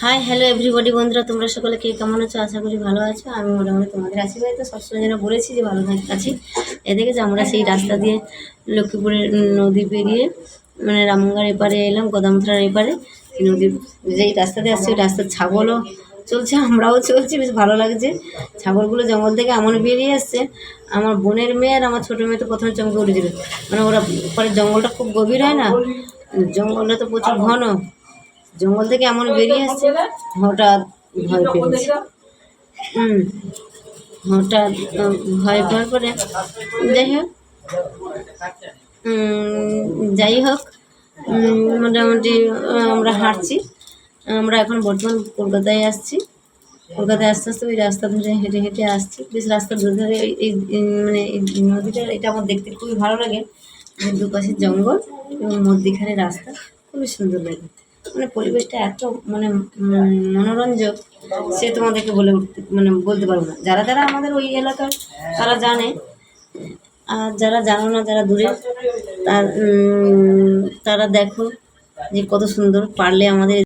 Hi hello everybody বন্ধুরা, তোমরা সকলে কে কেমন আছো? আশা করি ভালো আছো। আমি মোটামুটি তোমাদের আশীর্বাদে তো সবসময় যেন বলেছি যে ভালো থাক- আছি। এদিকে যে আমরা সেই রাস্তা দিয়ে লক্ষ্মীপুরের নদী পেরিয়ে মানে রামগড় এপারে এলাম গদামথরার এপারে। নদী যেই রাস্তা দিয়ে আসছে, ওই রাস্তার ছাগলও চলছে, আমরাও চলছি, বেশ ভালো লাগছে। ছাগলগুলো জঙ্গল থেকে এমন বেরিয়ে এসছে, আমার বোনের মেয়ে আর আমার ছোটো মেয়ে তো প্রথমে চমকে উঠেছিল। মানে ওরা পরে জঙ্গলটা খুব গভীর হয় না? জঙ্গলটা তো প্রচুর ঘন। জঙ্গল থেকে এমন বেরিয়ে আসছে হঠাৎ ভয় পেয়েছে হুম হঠাৎ ভয় পাওয়ার পরে যাই হোক যাই হোক মোটামুটি আমরা হাঁটছি। আমরা এখন বর্তমান কলকাতায় আসছি। কলকাতায় আস্তে আস্তে ওই রাস্তা ধরে হেঁটে হেঁটে আসছি। বেশ রাস্তার দুধারে এই এই মানে এই নদীটা এটা আমার দেখতে খুবই ভালো লাগে। এর দুপাশে জঙ্গল এবং মধ্যিখানে রাস্তা। খুবই সুন্দর লাগে। মানে পরিবেশটা এত মানে মনোরঞ্জক, সে তোমাদেরকে বলে উঠতে মানে বলতে পারব না। যারা যারা আমাদের ওই এলাকার, তারা জানে। আর যারা জানো না, যারা দূরে তারা দেখো যে কত সুন্দর পারলে আমাদের